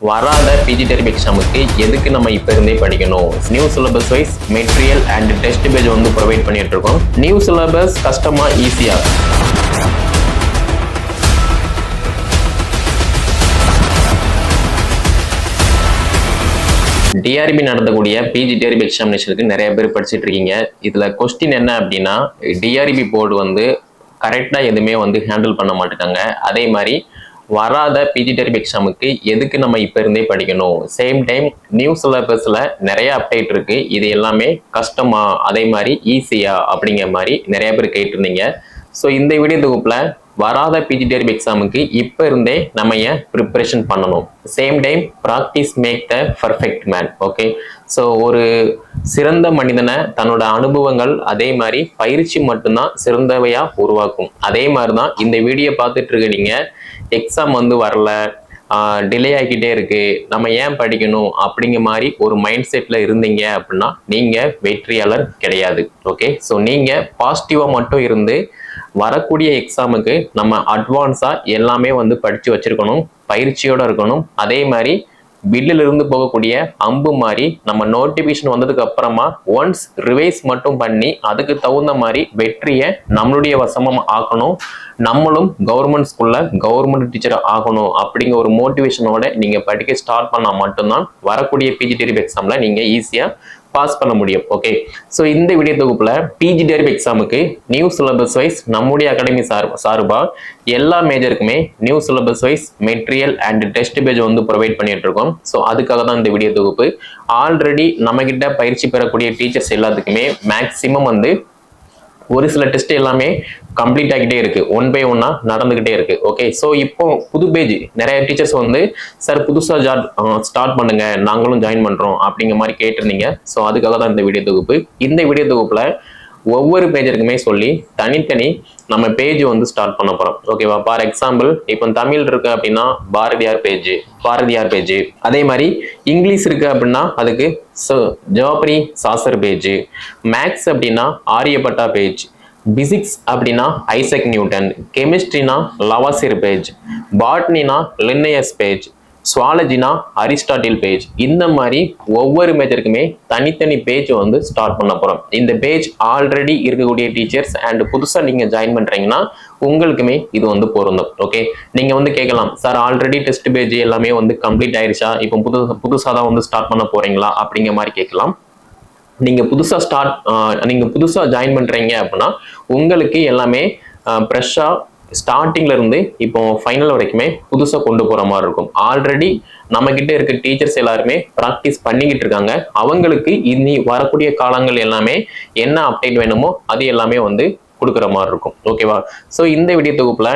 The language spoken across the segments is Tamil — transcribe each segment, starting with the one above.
வராத பிஜி டெரிப் எக்ஸாமுக்கு எதுக்கு நம்ம இப்போ இருந்தே படிக்கணும்? New syllabus wise material and test batch வந்து ப்ரொவைட் பண்ணிட்டு இருக்கோம் நியூ சிலபஸ் கஷ்டமா ஈஸியா டிஆர்பி நடத்தக்கூடிய பிஜி டிஆர்பி எக்ஸாமினேஷனுக்கு நிறைய பேர் படிச்சுட்டு இருக்கீங்க இதுல கொஸ்டின் என்ன அப்படின்னா டிஆர்பி போர்டு வந்து கரெக்டா எதுவுமே வந்து ஹேண்டில் பண்ண மாட்டேங்காங்க அதே மாதிரி வராத பிஜிடெரிப் எக்ஸாமுக்கு எதுக்கு நம்ம இப்போ இருந்தே படிக்கணும்? சேம் டைம் நியூ சிலபஸில் நிறைய அப்டேட் இருக்கு. இது எல்லாமே கஷ்டமா அதே மாதிரி ஈஸியா அப்படிங்கிற மாதிரி நிறைய பேர் கேட்டிருந்தீங்க. ஸோ இந்த வீடியோ தொகுப்பில் வராத பிஜி எக்ஸாமுக்கு இப்போ இருந்தே நம்ம ஏன் ப்ரிப்பரேஷன் பண்ணணும்? Same time practice make the perfect man okay so ஒரு சிறந்த மனிதனை தன்னோட அனுபவங்கள் அதே மாதிரி பயிற்சி மட்டும்தான் சிறந்தவையாக உருவாக்கும். அதே மாதிரி தான் இந்த வீடியோ பார்த்துட்டு இருக்க நீங்கள் எக்ஸாம் வந்து வரல. டிலே ஆகிக்கிட்டே இருக்கு. நம்ம ஏன் படிக்கணும் அப்படிங்கிற மாதிரி ஒரு மைண்ட் செட்ல இருந்தீங்க அப்படின்னா நீங்க வெற்றியாளர் கிடையாது. ஓகே ஸோ நீங்க பாசிட்டிவா மட்டும் இருந்து வரக்கூடிய எக்ஸாமுக்கு நம்ம அட்வான்ஸா எல்லாமே வந்து படிச்சு வச்சிருக்கணும். பயிற்சியோட இருக்கணும். அதே மாதிரி பில்லில் இருந்து போகக்கூடிய அம்பு மாதிரி நம்ம நோட்டிபிகேஷன் வந்ததுக்கு அப்புறமா ஒன்ஸ் ரிவைஸ் மட்டும் பண்ணி அதுக்கு தகுந்த மாதிரி வெற்றியை நம்மளுடைய வசமாக ஆக்கணும். நம்மளும் கவர்மெண்ட் ஸ்கூல்ல கவர்மெண்ட் டீச்சர் ஆகணும் அப்படிங்கிற ஒரு மோட்டிவேஷனோட நீங்க படிக்க ஸ்டார்ட் பண்ணா மட்டும்தான் வரக்கூடிய பிஜிடரிப் எக்ஸாம்ல நீங்க ஈஸியா பாஸ் பண்ண முடியும் ஓகே ஸோ இந்த வீடியோ தொகுப்பில் P G T R B எக்ஸாமுக்கு நியூ சிலபஸ் வைஸ் நம்முடைய அகாடமி சார் சார்பாக எல்லா மேஜருக்குமே new syllabus wise material and test batch வந்து ப்ரொவைட் பண்ணிட்டு இருக்கோம். ஸோ அதுக்காக தான் இந்த வீடியோ தொகுப்பு. ஆல்ரெடி நம்மக்கிட்ட பயிற்சி பெறக்கூடிய டீச்சர்ஸ் எல்லாத்துக்குமே மேக்சிமம் வந்து ஒரு சில டெஸ்ட் எல்லாமே கம்ப்ளீட் ஆகிட்டே இருக்கு. ஒன் பை ஒன்னா நடந்துகிட்டே இருக்கு. ஓகே ஸோ இப்போ புது பேஜ் நிறைய டீச்சர்ஸ் வந்து சார் புதுசாக ஜாட் ஸ்டார்ட் பண்ணுங்க. நாங்களும் ஜாயின் பண்றோம். அப்படிங்கிற மாதிரி கேட்டிருந்தீங்க. ஸோ அதுக்காக தான் இந்த வீடியோ தொகுப்பு. இந்த வீடியோ தொகுப்புல ஒவ்வொரு பேஜருக்குமே சொல்லி தனித்தனி நம்ம பேஜ் வந்து ஸ்டார்ட் பண்ண போறோம். ஓகேவா ஃபார் எக்ஸாம்பிள் இப்போ தமிழ் இருக்கு அப்படின்னா பாரதியார் பேஜ் பாரதியார் பேஜ் அதே மாதிரி இங்கிலீஷ் இருக்கு அப்படின்னா அதுக்கு ஜோப்ரி சாசர் பேஜ் மேக்ஸ் அப்படின்னா ஆரியப்பட்டா பேஜ் பிசிக்ஸ் அப்படின்னா ஐசக் நியூட்டன். கெமிஸ்ட்ரினா லவாசிர் பேஜ் பாட்னினா லின்னையஸ் பேஜ் சுவாலஜினா அரிஸ்டாட்டில் பேஜ் இந்த மாதிரி ஒவ்வொரு மேஜருக்குமே தனித்தனி பேஜ் வந்து ஸ்டார்ட் பண்ண போறோம். இந்த பேஜ் ஆல்ரெடி இருக்கக்கூடிய டீச்சர்ஸ் அண்ட் புதுசா நீங்க ஜாயின் பண்றீங்கன்னா உங்களுக்குமே இது வந்து பொருந்தும். ஓகே நீங்க வந்து கேட்கலாம் சார் ஆல்ரெடி டெஸ்ட் பேஜ் எல்லாமே வந்து கம்ப்ளீட் ஆயிருச்சா? இப்போ புது புதுசா தான் வந்து ஸ்டார்ட் பண்ண போறீங்களா? அப்படிங்கிற மாதிரி கேட்கலாம். நீங்க புதுசா ஸ்டார்ட் நீங்க புதுசா ஜாயின் பண்றீங்க அப்படின்னா உங்களுக்கு எல்லாமே ஃப்ரெஷ்ஷாக ஸ்டார்டிங்ல இருந்து இப்போ ஃபைனல் வரைக்குமே புதுசாக கொண்டு போற மாதிரி இருக்கும். ஆல்ரெடி நம்ம கிட்ட இருக்க டீச்சர்ஸ் எல்லாருமே ப்ராக்டிஸ் பண்ணிக்கிட்டு இருக்காங்க. அவங்களுக்கு இனி வரக்கூடிய காலங்கள் எல்லாமே என்ன அப்டேட் வேணுமோ அது எல்லாமே வந்து கொடுக்குற மாதிரி இருக்கும். ஓகேவா ஸோ இந்த வீடியோ தொகுப்புல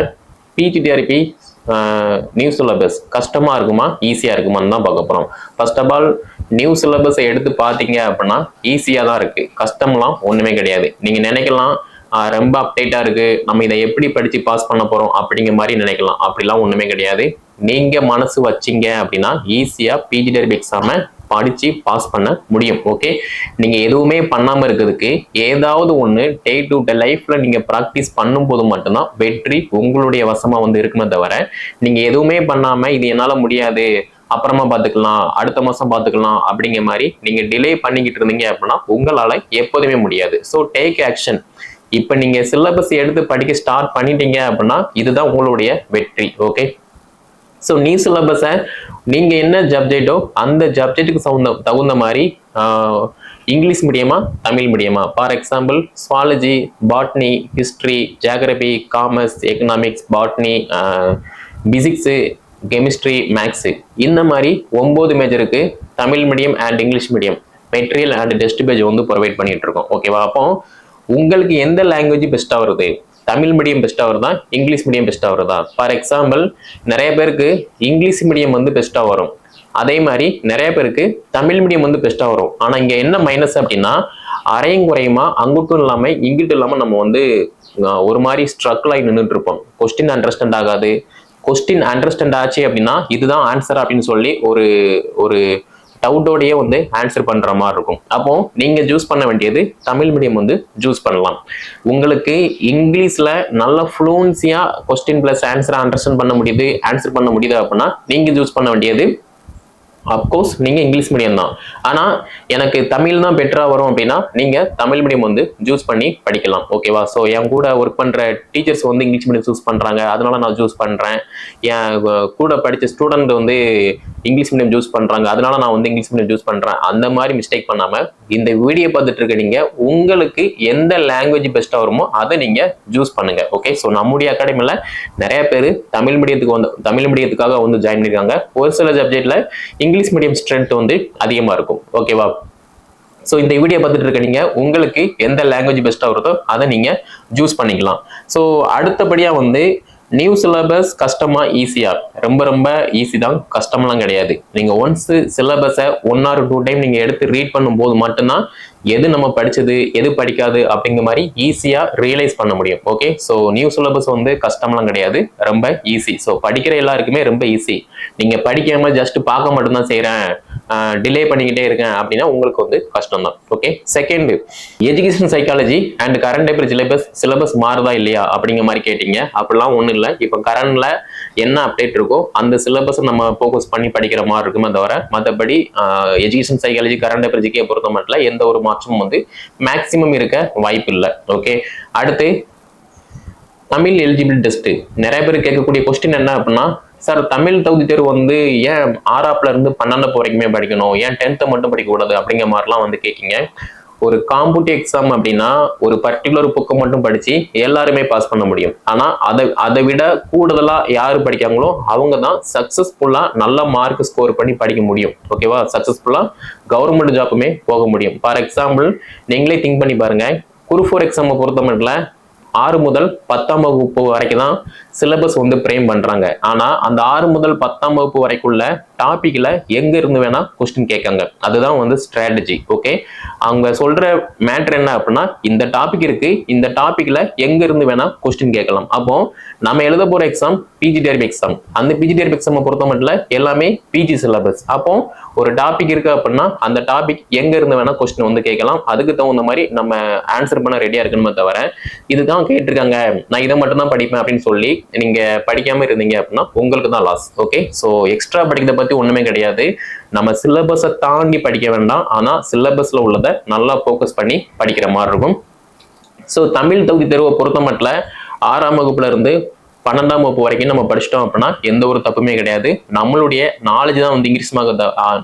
பிடிடிஆர்பி நியூ சிலபஸ் கஷ்டமாக இருக்குமா? ஈஸியாக இருக்குமான்னு தான் பார்க்க போகிறோம் ஃபர்ஸ்ட் ஆஃப் ஆல் நியூ சிலபஸை எடுத்து பார்த்தீங்க அப்படின்னா ஈஸியாக தான் இருக்குது கஷ்டம்லாம் ஒன்றுமே கிடையாது. நீங்கள் நினைக்கலாம் ரொம்ப அப்டேட்டாக இருக்கு. நம்ம இதை எப்படி படித்து பாஸ் பண்ண போகிறோம் அப்படிங்கிற மாதிரி நினைக்கலாம். அப்படிலாம் ஒன்றுமே கிடையாது. நீங்கள் மனசு வச்சீங்க அப்படின்னா ஈஸியாக பிஜி டெரிப் எக்ஸாமை படித்து பாஸ் பண்ண முடியும். ஓகே நீங்கள் எதுவுமே பண்ணாமல் இருக்கிறதுக்கு ஏதாவது ஒன்று டே டு டே லைஃப்பில் நீங்கள் ப்ராக்டிஸ் பண்ணும்போது மட்டும்தான் வெற்றி உங்களுடைய வசமாக வந்து இருக்குமே தவிர நீங்கள் எதுவுமே பண்ணாமல் இது என்னால் முடியாது அப்புறமா பார்த்துக்கலாம் அடுத்த மாதம் பார்த்துக்கலாம் அப்படிங்கிற மாதிரி நீங்கள் டிலே பண்ணிக்கிட்டு இருந்தீங்க அப்படின்னா உங்களால் எப்போதுமே முடியாது. ஸோ டேக் ஆக்ஷன் இப்போ நீங்கள் சிலபஸ் எடுத்து படிக்க ஸ்டார்ட் பண்ணிட்டீங்க அப்படின்னா இதுதான் உங்களுடைய வெற்றி ஓகே ஸோ நீ சிலபஸை நீங்கள் என்ன சப்ஜெக்டோ அந்த சப்ஜெக்ட்டுக்கு தகுந்த தகுந்த மாதிரி இங்கிலீஷ் மீடியமா தமிழ் மீடியமா for example zoology botany history geography commerce economics botany physics chemistry maths இந்த மாதிரி ஒம்பது மேஜருக்கு Tamil medium and English medium material and test batch வந்து ப்ரொவைட் பண்ணிட்டு இருக்கோம் ஓகேவா அப்போ உங்களுக்கு எந்த லாங்குவேஜ் பெஸ்ட்டாக வருது தமிழ் மீடியம் பெஸ்ட்டாக வருதா இங்கிலீஷ் மீடியம் பெஸ்ட்டாக வருதா ஃபார் எக்ஸாம்பிள் நிறைய பேருக்கு இங்கிலீஷ் மீடியம் வந்து பெஸ்ட்டாக வரும். அதே மாதிரி நிறைய பேருக்கு தமிழ் மீடியம் வந்து பெஸ்ட்டாக வரும். ஆனால் இங்கே என்ன மைனஸ் அப்படின்னா அரையும் குறையுமா அங்கிட்டும் இல்லாமல் இங்கிட்டும் இல்லாமல் நம்ம வந்து ஒரு மாதிரி ஸ்ட்ரகிள் ஆகி நின்றுட்டு இருப்போம் கொஸ்டின் அண்டர்ஸ்டாண்ட் ஆகாது. கொஸ்டின் அண்டர்ஸ்டாண்ட் ஆச்சு அப்படின்னா இதுதான் ஆன்சர் அப்படின்னு சொல்லி ஒரு ஒரு டவுட்டோடையே வந்து ஆன்சர் பண்ற மாதிரி இருக்கும். அப்போ நீங்க சூஸ் பண்ண வேண்டியது தமிழ் மீடியம் வந்து சூஸ் பண்ணலாம். உங்களுக்கு இங்கிலீஷ்ல நல்ல ஃப்ளூன்சியா கொஸ்டின் பிளஸ் ஆன்சர் அண்டர்ஸ்டாண்ட் பண்ண முடியுது ஆன்சர் பண்ண முடியுது அப்படின்னா நீங்க சூஸ் பண்ண வேண்டியது அப்கோர்ஸ் நீங்கள் இங்கிலீஷ் மீடியம் தான். ஆனால் எனக்கு தமிழ் தான் பெட்டராக வரும் அப்படின்னா நீங்கள் தமிழ் மீடியம் வந்து சூஸ் பண்ணி படிக்கலாம். ஓகேவா ஸோ என் கூட ஒர்க் பண்ணுற டீச்சர்ஸ் வந்து இங்கிலீஷ் மீடியம் சூஸ் பண்ணுறாங்க அதனால நான் சூஸ் பண்ணுறேன் என் கூட படித்த ஸ்டூடெண்ட் வந்து இங்கிலீஷ் மீடியம் சூஸ் பண்ணுறாங்க அதனால நான் வந்து இங்கிலீஷ் மீடியம் சூஸ் பண்ணுறேன் அந்த மாதிரி மிஸ்டேக் பண்ணாமல் இந்த வீடியோ பார்த்துட்டு இருக்க நீங்கள் உங்களுக்கு எந்த லாங்குவேஜ் பெஸ்ட்டாக வருமோ அதை நீங்கள் சூஸ் பண்ணுங்க. ஓகே ஸோ நம்முடைய அகாடமியில் நிறைய பேர் தமிழ் மீடியத்துக்கு வந்து தமிழ் மீடியத்துக்காக வந்து ஜாயின் பண்ணியிருக்காங்க ஒரு சில சப்ஜெக்டில் இங்கிலீஷ் இங்கிலீஷ் மீடியம் ஸ்ட்ரென்த் வந்து அதிகமாக இருக்கும். ஓகேவா ஸோ இந்த வீடியோ பார்த்துட்டு இருக்க நீங்க உங்களுக்கு எந்த லாங்குவேஜ் பெஸ்ட்டாக வருதோ அதை நீங்க சூஸ் பண்ணிக்கலாம். ஸோ அடுத்தபடியாக வந்து நியூ சிலபஸ் கஷ்டமா ஈஸியா ரொம்ப ரொம்ப ஈஸி தான். கஷ்டம்லாம் கிடையாது. நீங்க ஒன்ஸ் சிலபஸை ஒன் ஆர் டூ டைம் நீங்க எடுத்து ரீட் பண்ணும்போது மட்டும்தான் எது நம்ம படிச்சது எது படிக்காது அப்படிங்கிற மாதிரி ஈஸியா ரியலைஸ் பண்ண முடியும். ஓகே ஸோ நியூ சிலபஸ் வந்து கஷ்டம்லாம் கிடையாது. ரொம்ப ஈஸி ஸோ படிக்கிற எல்லாருக்குமே ரொம்ப ஈஸி நீங்க படிக்காம ஜஸ்ட் பார்க்க மட்டும்தான் செய்யறேன் டிலே பண்ணிக்கிட்டே இருக்கேன் அப்படின்னா உங்களுக்கு வந்து கஷ்டம் தான் okay second education psychology and current paper syllabus syllabus மாறுதா இல்லையா அப்படிங்கிற மாதிரி கேட்டீங்க. அப்படிலாம் ஒன்றும் இல்லை. இப்போ கரண்ட்ல என்ன அப்டேட் இருக்கோ அந்த சிலபஸை நம்ம ஃபோக்கஸ் பண்ணி படிக்கிற மாதிரி இருக்குமே தவிர மற்றபடி education psychology current paper G K பொறுத்த மட்டும் எந்த ஒரு மாற்றமும் வந்து மேக்சிமம் இருக்க வாய்ப்பு இல்லை. ஓகே அடுத்து தமிழ் எலிஜிபிள் டெஸ்ட் நிறைய பேர் கேட்கக்கூடிய கொஸ்டின் என்ன அப்படின்னா சார் தமிழ் தகுதி தேர்வு வந்து ஏன் ஆறாப்ல இருந்து பன்னெண்டு வரைக்குமே படிக்கணும்? ஏன் டென்த்தை மட்டும் படிக்கக்கூடாது அப்படிங்கிற மாதிரிலாம் வந்து கேட்கீங்க ஒரு காம்படிட்டிவ் எக்ஸாம் அப்படின்னா ஒரு பர்டிகுலர் புக்கை மட்டும் படிச்சு எல்லாருமே பாஸ் பண்ண முடியும். ஆனா அதை அதை விட கூடுதலா யாரு படிக்காங்களோ அவங்க தான் சக்சஸ்ஃபுல்லா நல்ல மார்க் ஸ்கோர் பண்ணி படிக்க முடியும். ஓகேவா சக்சஸ்ஃபுல்லா கவர்மெண்ட் ஜாப்புமே போக முடியும். ஃபார் எக்ஸாம்பிள் நீங்களே திங்க் பண்ணி பாருங்க. குரு ஃபோர் எக்ஸாமை பொறுத்த மட்டும் ஆறு முதல் பத்தாம் வகுப்பு வரைக்கும் தான் சிலபஸ் வந்து பிரேம் பண்றாங்க. ஆனா அந்த ஆறு முதல் பத்தாம் வகுப்பு வரைக்குள்ள டாபிக்ல எங்க இருந்து வேணா கொஸ்டின் கேட்காங்க. அதுதான் வந்து ஸ்ட்ராட்டஜி ஓகே அவங்க சொல்ற மேட்ரு என்ன அப்படின்னா இந்த டாபிக் இருக்கு இந்த டாபிக்ல எங்க இருந்து வேணா கொஸ்டின் கேட்கலாம். அப்போ நம்ம எழுத போற exam P G T R B exam அந்த P G T R B எக்ஸாமை பொறுத்த மட்டும் எல்லாமே பிஜி சிலபஸ் அப்போ ஒரு டாபிக் இருக்கு அப்படின்னா அந்த டாபிக் எங்க இருந்து வேணா கொஸ்டின் வந்து கேட்கலாம். அதுக்கு தகுந்த மாதிரி நம்ம ஆன்சர் பண்ண ரெடியா இருக்கணுமே தவிர இதுதான் கேட்டிருக்காங்க. நான் இதை மட்டும் தான் படிப்பேன் அப்படின்னு சொல்லி நீங்க படிக்காம இருந்தீங்க அப்படின்னா உங்களுக்கு தான் லாஸ் ஓகே ஸோ எக்ஸ்ட்ரா படிக்கிறத பத்தி ஒண்ணுமே கிடையாது. நம்ம சிலபஸை தாண்டி படிக்க வேண்டாம். ஆனா சிலபஸ்ல உள்ளதை நல்லா ஃபோக்கஸ் பண்ணி படிக்கிற மாதிரி இருக்கும். ஸோ தமிழ் தகுதி தேர்வை பொறுத்த மட்டும் ஆறாம் வகுப்புல இருந்து பன்னெண்டாம் வகுப்பு வரைக்கும் நம்ம படிச்சிட்டோம் அப்படின்னா எந்த ஒரு தப்புமே கிடையாது. நம்மளுடைய நாலேஜ் தான் வந்து இன்க்ரீஸ் ஆக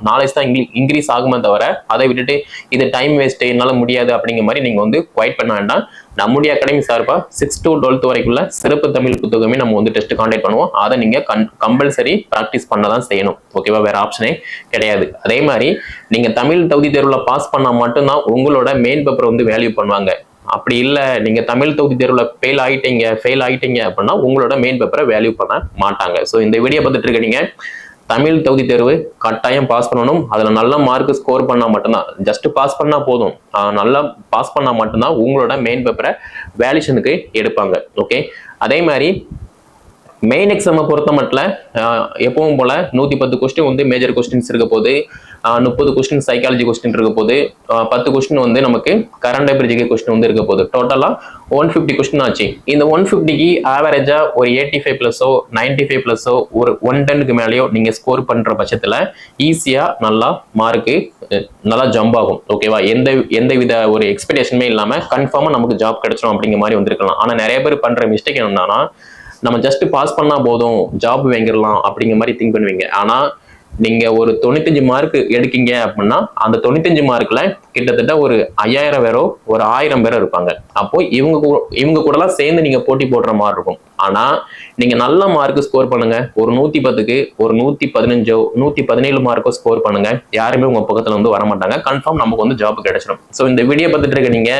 நாலேஜ் தான் இங்கிலீஷ் இன்க்ரீஸ் ஆகுமே தவிர அதை விட்டுட்டு இது டைம் வேஸ்ட் என்னால முடியாது அப்படிங்கிற மாதிரி நீங்க வந்து குவைட் பண்ண வேண்டாம். நம்முடைய அகாடமி சார்பாக சிக்ஸ் டு டுவெல்த் வரைக்குள்ள சிறப்பு தமிழ் புத்தகமே நம்ம வந்து டெஸ்ட் காண்டாக்ட் பண்ணுவோம். அதை நீங்கள் கன் கம்பல்சரி ப்ராக்டிஸ் பண்ண தான் செய்யணும். ஓகேவா வேற ஆப்ஷனே கிடையாது. அதே மாதிரி நீங்கள் தமிழ் தகுதி தேர்வில் பாஸ் பண்ணால் மட்டும்தான் உங்களோட மெயின் பேப்பர் வந்து வேல்யூ பண்ணுவாங்க. அப்படி இல்லை நீங்கள் தமிழ் தொகுதி தேர்வில் ஃபெயில் ஆகிட்டீங்க ஃபெயில் ஆகிட்டீங்க அப்படின்னா உங்களோட மெயின் பேப்பரை வேல்யூ பண்ண மாட்டாங்க. ஸோ இந்த வீடியோ பார்த்துட்டு இருக்கறீங்க தமிழ் தகுதி தேர்வு கட்டாயம் பாஸ் பண்ணணும். அதுல நல்ல மார்க் ஸ்கோர் பண்ணா மட்டும்தான். ஜஸ்ட் பாஸ் பண்ணா போதும். நல்லா பாஸ் பண்ணா மட்டும்தான் உங்களோட மெயின் பேப்பரை வேல்யூஷனுக்கு எடுப்பாங்க. ஓகே அதே மாதிரி மெயின் எக்ஸாமை பொறுத்த மட்டும் எப்பவும் போல நூத்தி பத்து கொஸ்டின் வந்து மேஜர் கொஸ்டின்ஸ் இருக்க போது முப்பது கொஸ்டின் சைக்காலஜி கொஸ்டின் இருக்க போது பத்து கொஸ்டின் வந்து நமக்கு கரண்ட் ஜிகே கொஸ்டின் வந்து இருக்க போகுது டோட்டலாக ஒன் ஃபிஃப்டி கொஸ்டின் ஆச்சு. இந்த ஒன் ஃபிஃப்டிக்கு ஆவரேஜாக ஒரு எயிட்டி ஃபைவ் ப்ளஸ்ஸோ நைன்டி ஃபைவ் ப்ளஸ்ஸோ ஒரு ஒன் டென்னுக்கு மேலேயோ நீங்கள் ஸ்கோர் பண்ணுற பட்சத்தில் ஈஸியாக நல்லா மார்க்கு நல்லா ஜம்ப் ஆகும். ஓகேவா எந்த எந்த வித ஒரு எக்ஸ்பெக்டேஷனுமே இல்லாமல் கன்ஃபார்மாக நமக்கு ஜாப் கிடைச்சிடும் அப்படிங்கிற மாதிரி வந்திருக்கலாம். ஆனால் நிறைய பேர் பண்ணுற மிஸ்டேக் என்னன்னா நம்ம ஜஸ்ட் பாஸ் பண்ணால் போதும் ஜாப் வாங்கிடலாம் அப்படிங்கிற மாதிரி திங்க் பண்ணுவீங்க. ஆனால் நீங்க ஒரு தொண்ணூத்தஞ்சு மார்க் எடுக்கீங்க அப்படின்னா அந்த தொண்ணூத்தஞ்சு மார்க்ல கிட்டத்தட்ட ஒரு ஐயாயிரம் பேரோ ஒரு ஆயிரம் பேரோ இருப்பாங்க. அப்போ இவங்க இவங்க இவங்க கூடலாம் சேர்ந்து நீங்க போட்டி போடுற மாதிரி இருக்கும். ஆனா நீங்க நல்ல மார்க் ஸ்கோர் பண்ணுங்க. ஒரு நூத்தி பத்துக்கு ஒரு நூத்தி பதினஞ்சோ நூத்தி பதினேழு மார்க்கோ ஸ்கோர் பண்ணுங்க. யாருமே உங்க பக்கத்துல வந்து வர மாட்டாங்க கன்ஃபார்ம் நமக்கு வந்து ஜாப் கிடைச்சிடும் ஸோ இந்த வீடியோ பார்த்துட்டு இருக்க நீங்க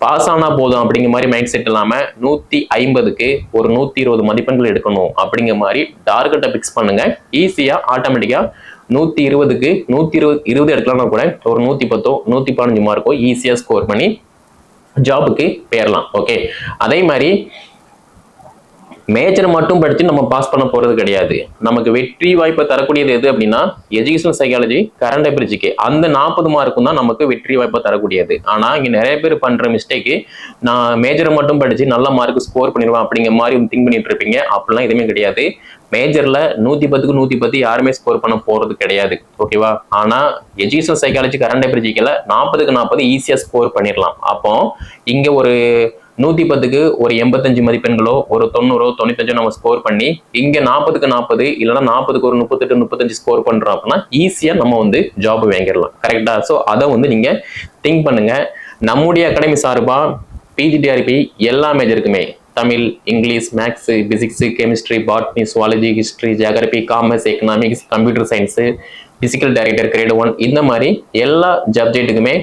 பாஸ் ஆனால் போதும் அப்படிங்கிற மாதிரி மைண்ட் செட் இல்லாமல் நூற்றி ஐம்பதுக்கு ஒரு நூற்றி இருபது மதிப்பெண்கள் எடுக்கணும் அப்படிங்கிற மாதிரி டார்கெட்டை ஃபிக்ஸ் பண்ணுங்கள் ஈஸியாக ஆட்டோமேட்டிக்காக நூற்றி இருபதுக்கு நூற்றி இருபது இருபது எடுக்கலாம்னா கூட ஒரு நூற்றி பத்தோ நூற்றி பதினஞ்சு மார்க்கோ ஈஸியாக ஸ்கோர் பண்ணி ஜாபுக்கு பேரலாம். ஓகே அதே மாதிரி மேஜரை மட்டும் படித்து நம்ம பாஸ் பண்ண போகிறது கிடையாது. நமக்கு வெற்றி வாய்ப்பை தரக்கூடியது எது அப்படின்னா எஜுகேஷன் சைக்காலஜி கரண்ட் அபிரிஜிக்கு அந்த நாற்பது மார்க்கும் தான் நமக்கு வெற்றி வாய்ப்பை தரக்கூடியது. ஆனால் இங்கே நிறைய பேர் பண்ணுற மிஸ்டேக்கு நான் மேஜரை மட்டும் படித்து நல்ல மார்க் ஸ்கோர் பண்ணிடுவேன் அப்படிங்கிற மாதிரி திங்க் பண்ணிட்டு இருப்பீங்க. அப்படிலாம் எதுவுமே கிடையாது. மேஜரில் நூற்றி பத்துக்கு நூற்றி பத்து யாருமே ஸ்கோர் பண்ண போகிறது கிடையாது. ஓகேவா ஆனால் எஜுகேஷன் சைக்காலஜி கரண்ட் அபிரிஜிக்கல நாற்பதுக்கு நாற்பது ஈஸியாக ஸ்கோர் பண்ணிடலாம். அப்போ இங்கே ஒரு நூத்தி பத்துக்கு ஒரு எண்பத்தஞ்சு மதிப்பெண்களோ ஒரு தொண்ணூறோ தொண்ணூத்தஞ்சோ நம்ம ஸ்கோர் பண்ணி இங்க நாற்பதுக்கு நாற்பது இல்லைன்னா நாற்பதுக்கு ஒரு முப்பத்தெட்டு முப்பத்தஞ்சு ஸ்கோர் பண்றோம் அப்படின்னா ஈஸியா நம்ம வந்து ஜாப் வாங்கிடலாம். கரெக்டா ஸோ அதை வந்து நீங்க திங்க் பண்ணுங்க. நம்முடைய அகாடமி சார்பா பிஜிடிஆர்பி எல்லா மேஜருக்குமே Tamil English maths physics chemistry botany zoology history geography commerce economics computer science physical director grade one இந்த மாதிரி எல்லா சப்ஜெக்ட்டுக்குமே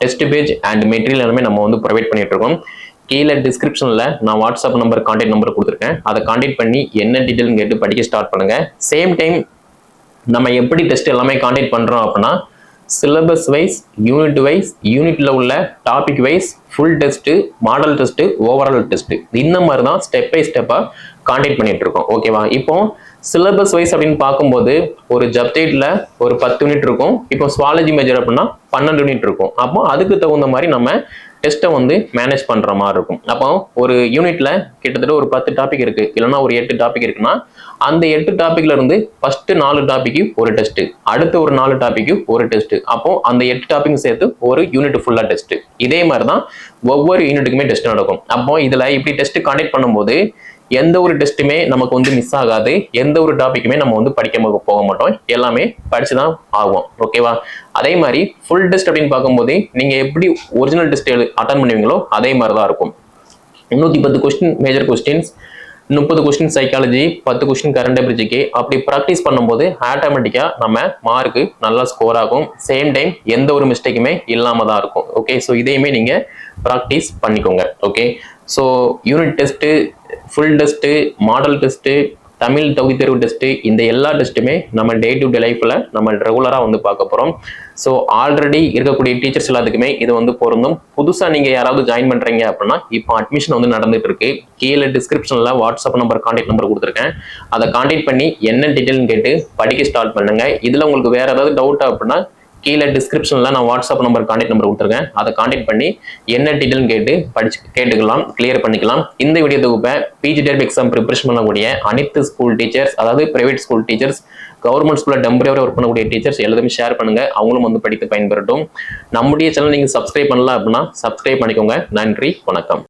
டெஸ்ட் பேஜ் அண்ட் மெட்டீரியல் எல்லாமே நம்ம வந்து ப்ரொவைட் பண்ணிட்டு இருக்கோம். கீழே டிஸ்கிரிப்ஷனில் நான் வாட்ஸ்அப் நம்பர் கான்டாக்ட் நம்பர் கொடுத்துருக்கேன். அதை கான்டாக்ட் பண்ணி என்ன டீட்டெயில்னு கேட்டு படிக்க ஸ்டார்ட் பண்ணுங்க. சேம் டைம் நம்ம எப்படி டெஸ்ட் எல்லாமே கான்டாக்ட் பண்ணுறோம் அப்படின்னா சிலபஸ் வைஸ் யூனிட் வைஸ் யூனிட்டில் உள்ள topic wise full test model test overall test இந்த மாதிரி தான் ஸ்டெப் பை ஸ்டெப்பாக கான்டாக்ட் பண்ணிட்டு இருக்கோம். ஓகேவா இப்போ சிலபஸ் வைஸ் அப்படின்னு பார்க்கும்போது ஒரு ஜப்டேட்டில் ஒரு பத்து யூனிட் இருக்கும். இப்போ சுவாலஜி மேஜர் அப்படின்னா பன்னெண்டு யூனிட் இருக்கும். அப்போ அதுக்கு தகுந்த மாதிரி நம்ம டெஸ்ட்டை வந்து மேனேஜ் பண்ணுற மாதிரி இருக்கும். அப்போ ஒரு யூனிட்ல கிட்டத்தட்ட ஒரு பத்து டாபிக் இருக்கு. இல்லைன்னா ஒரு எட்டு டாபிக் இருக்குன்னா அந்த எட்டு டாபிக்ல இருந்து ஃபர்ஸ்ட் நாலு டாபிக்கு ஒரு டெஸ்ட் அடுத்த ஒரு நாலு டாபிக்கு ஒரு டெஸ்ட் அப்போ அந்த எட்டு டாபிக் சேர்த்து ஒரு யூனிட் ஃபுல்லா டெஸ்ட் இதே மாதிரி தான் ஒவ்வொரு யூனிட்டுக்குமே டெஸ்ட் நடக்கும். அப்போ இதுல இப்படி டெஸ்ட் கண்டக்ட் பண்ணும்போது எந்த ஒரு டெஸ்ட்டுமே நமக்கு வந்து மிஸ் ஆகாது. எந்த ஒரு டாபிக்குமே நம்ம வந்து படிக்க போக மாட்டோம். எல்லாமே படிச்சு தான் ஆகும் ஓகேவா அதே மாதிரி ஃபுல் டெஸ்ட் அப்படின்னு பார்க்கும்போது நீங்கள் எப்படி ஒரிஜினல் டெஸ்ட் அட்டன் பண்ணுவீங்களோ அதே மாதிரி தான் இருக்கும். இன்னூற்றி பத்து கொஸ்டின் மேஜர் கொஸ்டின்ஸ் முப்பது கொஸ்டின் சைக்காலஜி பத்து கொஸ்டின் கரண்ட் அபிரிஜிக்கு அப்படி ப்ராக்டிஸ் பண்ணும்போது ஆட்டோமேட்டிக்காக நம்ம மார்க்கு நல்லா ஸ்கோர் ஆகும். சேம் டைம் எந்த ஒரு மிஸ்டேக்குமே இல்லாமல் தான் இருக்கும். ஓகே ஸோ இதையுமே நீங்கள் ப்ராக்டிஸ் பண்ணிக்கோங்க. Okay so unit test full test model test Tamil தகுதி தேர்வு டெஸ்ட்டு இந்த எல்லா டெஸ்ட்டுமே நம்ம டே டு டே லைஃப்பில் நம்ம ரெகுலராக வந்து பார்க்க போகிறோம் ஸோ ஆல்ரெடி இருக்கக்கூடிய டீச்சர்ஸ் எல்லாத்துக்குமே இது வந்து பொருந்தும். புதுசாக நீங்கள் யாராவது ஜாயின் பண்ணுறீங்க அப்படின்னா இப்போ அட்மிஷன் வந்து நடந்துட்டு இருக்கு. கீழே டிஸ்கிரிப்ஷனில் வாட்ஸ்அப் நம்பர் கான்டாக்ட் நம்பர் கொடுத்துருக்கேன். அதை கான்டாக்ட் பண்ணி என்ன டீட்டெயில்னு கேட்டு படிக்க ஸ்டார்ட் பண்ணுங்கள் இதில் உங்களுக்கு வேறு ஏதாவது டவுட் அப்படின்னா கீழே டிஸ்கிரிப்ஷனில் நான் வாட்ஸ்அப் நம்பர் கான்டாக்ட் நம்பர் கொடுத்துருக்கேன். அதை கான்டாக்ட் பண்ணி என்ன டீட்டெயில்னு கேட்டு படிச்சு கேட்டுக்கலாம் கிளியர் பண்ணிக்கலாம். இந்த வீடியோ தொகுப்பை பிஜி டெர்ப் எக்ஸாம் ப்ரிப்பரேஷன் பண்ணக்கூடிய அனைத்து ஸ்கூல் டீச்சர்ஸ் அதாவது பிரைவேட் ஸ்கூல் டீச்சர்ஸ் கவர்மெண்ட் ஸ்கூலில் டெம்பரவரி ஒர்க் பண்ணக்கூடிய டீச்சர்ஸ் எல்லாத்தையுமே ஷேர் பண்ணுங்க. அவங்களும் வந்து படித்து பயன்பெறட்டும். நம்முடைய சேனல் நீங்கள் சப்ஸ்கிரைப் பண்ணல அப்படின்னா சப்ஸ்கிரைப் பண்ணிக்கோங்க. நன்றி வணக்கம்.